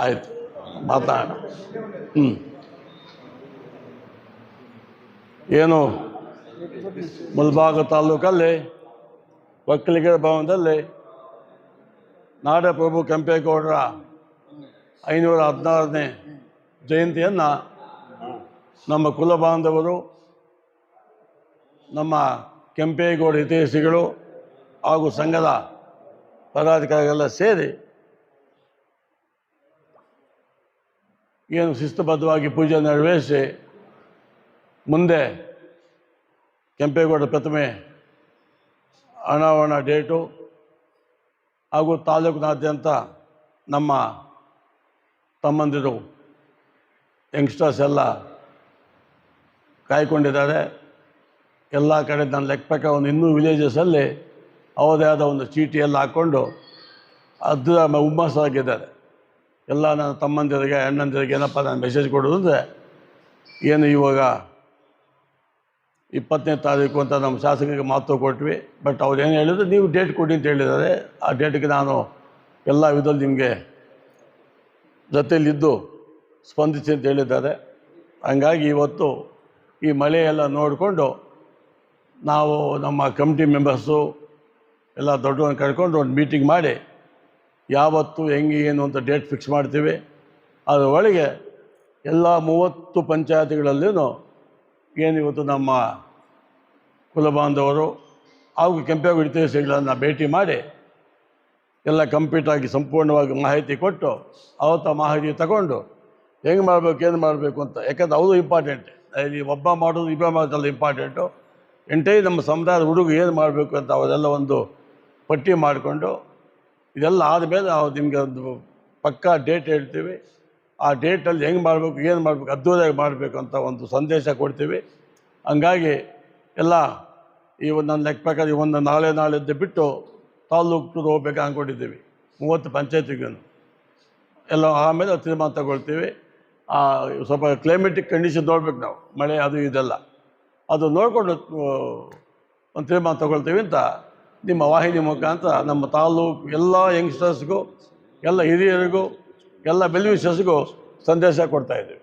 ಆಯಿತು, ಮಾತಾಡೋಣ. ಹ್ಞೂ ಏನು? ಮುಲ್ಬಾಗ ತಾಲೂಕಲ್ಲಿ ಒಕ್ಕಲಿಗರ ಭವನದಲ್ಲಿ ನಾಡಪ್ರಭು ಕೆಂಪೇಗೌಡರ ಐನೂರ ಹದಿನಾರನೇ ಜಯಂತಿಯನ್ನು ನಮ್ಮ ಕುಲ ಬಾಂಧವರು, ನಮ್ಮ ಕೆಂಪೇಗೌಡ ಹಿತೈಷಿಗಳು ಹಾಗೂ ಸಂಘದ ಪದಾಧಿಕಾರಿಗಳೆಲ್ಲ ಸೇರಿ ಏನು ಶಿಸ್ತುಬದ್ಧವಾಗಿ ಪೂಜೆ ನೆರವೇರಿಸಿ ಮುಂದೆ ಕೆಂಪೇಗೌಡ ಪ್ರತಿಮೆ ಅನಾವರಣ ಡೇಟು ಹಾಗೂ ತಾಲೂಕಿನಾದ್ಯಂತ ನಮ್ಮ ತಮ್ಮಂದಿರು ಯಂಗ್ಸ್ಟರ್ಸ್ ಎಲ್ಲ ಕಾಯ್ಕೊಂಡಿದ್ದಾರೆ. ಎಲ್ಲ ಕಡೆ ನನ್ನ ಲೆಕ್ಕ ಪ್ರಕಾರ ಒಂದು ಇನ್ನೂ ವಿಲೇಜಸ್ಸಲ್ಲಿ ಅವರದೇ ಆದ ಒಂದು ಚೀಟಿಯಲ್ಲಿ ಹಾಕ್ಕೊಂಡು ಅದು ಹುಮ್ಮಸ್ಸಾಗಿದ್ದಾರೆ. ಎಲ್ಲ ನನ್ನ ತಮ್ಮಂದಿರಿಗೆ, ಅಣ್ಣಂದಿರಿಗೆ ಏನಪ್ಪ ನಾನು ಮೆಸೇಜ್ ಕೊಡೋದು ಅಂದರೆ ಏನು ಇವಾಗ ಇಪ್ಪತ್ತನೇ ತಾರೀಕು ಅಂತ ನಮ್ಮ ಶಾಸಕರಿಗೆ ಮಾತು ಕೊಟ್ವಿ. ಬಟ್ ಅವ್ರು ಏನು ಹೇಳಿದ್ರು, ನೀವು ಡೇಟ್ ಕೊಡಿ ಅಂತ ಹೇಳಿದ್ದಾರೆ. ಆ ಡೇಟ್ಗೆ ನಾನು ಎಲ್ಲ ವಿಧದಲ್ಲಿ ನಿಮಗೆ ಜೊತೆಯಲ್ಲಿದ್ದು ಸ್ಪಂದಿಸಿ ಅಂತ ಹೇಳಿದ್ದಾರೆ. ಹಂಗಾಗಿ ಇವತ್ತು ಈ ಮಳೆಯೆಲ್ಲ ನೋಡಿಕೊಂಡು ನಾವು ನಮ್ಮ ಕಮಿಟಿ ಮೆಂಬರ್ಸು ಎಲ್ಲ ದೊಡ್ಡವನ್ನ ಕರ್ಕೊಂಡು ಒಂದು ಮೀಟಿಂಗ್ ಮಾಡಿ ಯಾವತ್ತು, ಹೆಂಗೆ, ಏನು ಅಂತ ಡೇಟ್ ಫಿಕ್ಸ್ ಮಾಡ್ತೀವಿ. ಅದರ ಒಳಗೆ ಎಲ್ಲ ಮೂವತ್ತು ಪಂಚಾಯತ್ಗಳಲ್ಲೂ ಏನಿವತ್ತು ನಮ್ಮ ಕುಲಬಾಂಧವರು ಹಾಗೂ ಕೆಂಪೇಗೌಡ ಹಿತೈಷಿಗಳನ್ನು ಭೇಟಿ ಮಾಡಿ ಎಲ್ಲ ಕಂಪ್ಲೀಟಾಗಿ ಸಂಪೂರ್ಣವಾಗಿ ಮಾಹಿತಿ ಕೊಟ್ಟು ಅವತ್ತ ಮಾಹಿತಿ ತಗೊಂಡು ಹೆಂಗೆ ಮಾಡಬೇಕು, ಏನು ಮಾಡಬೇಕು ಅಂತ. ಯಾಕಂದ್ರೆ ಅವರು ಇಂಪಾರ್ಟೆಂಟ್ ಇಲ್ಲಿ ಒಬ್ಬ ಮಾಡೋದು, ಇಬ್ಬ ಮಾಡೋದೆಲ್ಲ ಇಂಪಾರ್ಟೆಂಟು ಎಂಟೈ ನಮ್ಮ ಸಮುದಾಯದ ಹುಡುಗ ಏನು ಮಾಡಬೇಕು ಅಂತ ಅವರೆಲ್ಲ ಒಂದು ಪಟ್ಟಿ ಮಾಡಿಕೊಂಡು ಇದೆಲ್ಲ ಆದಮೇಲೆ ನಾವು ನಿಮಗೆ ಒಂದು ಪಕ್ಕಾ ಡೇಟ್ ಹೇಳ್ತೀವಿ. ಆ ಡೇಟಲ್ಲಿ ಹೆಂಗೆ ಮಾಡಬೇಕು, ಏನು ಮಾಡಬೇಕು ಅದ್ದೂರಿಯಾಗಿ ಮಾಡಬೇಕು ಅಂತ ಒಂದು ಸಂದೇಶ ಕೊಡ್ತೀವಿ. ಹಂಗಾಗಿ ಎಲ್ಲ ಈ ಒಂದು ನನ್ನ ಲೆಕ್ಕ ಪ್ರಕಾರ ಒಂದು ನಾಳೆ ನಾಳೆದ್ದು ಬಿಟ್ಟು ತಾಲೂಕು ಟೂರ್ ಹೋಗ್ಬೇಕು ಅಂದ್ಕೊಂಡಿದ್ದೀವಿ ಮೂವತ್ತು ಪಂಚಾಯತಿಗೂ ಎಲ್ಲ ಆಮೇಲೆ ತೀರ್ಮಾನ ತಗೊಳ್ತೀವಿ. ಸ್ವಲ್ಪ ಕ್ಲೈಮೆಟಿಕ್ ಕಂಡೀಷನ್ ನೋಡ್ಬೇಕು ನಾವು. ಮಳೆ ಅದು ಇದೆಲ್ಲ. ಅದು ನೋಡಿಕೊಂಡು ಒಂದು ತೀರ್ಮಾನ ತಗೊಳ್ತೀವಿ ಅಂತ ನಿಮ್ಮ ವಾಹಿನಿ ಮುಖಾಂತರ ನಮ್ಮ ತಾಲೂಕು ಎಲ್ಲ ಯಂಗ್ಸ್ಟರ್ಸ್ಗೂ ಎಲ್ಲ ಹಿರಿಯರಿಗೂ ಎಲ್ಲ ಬೆಲ್ವಿಷರ್ಸ್ಗೂ ಸಂದೇಶ ಕೊಡ್ತಾ ಇದ್ದೀವಿ.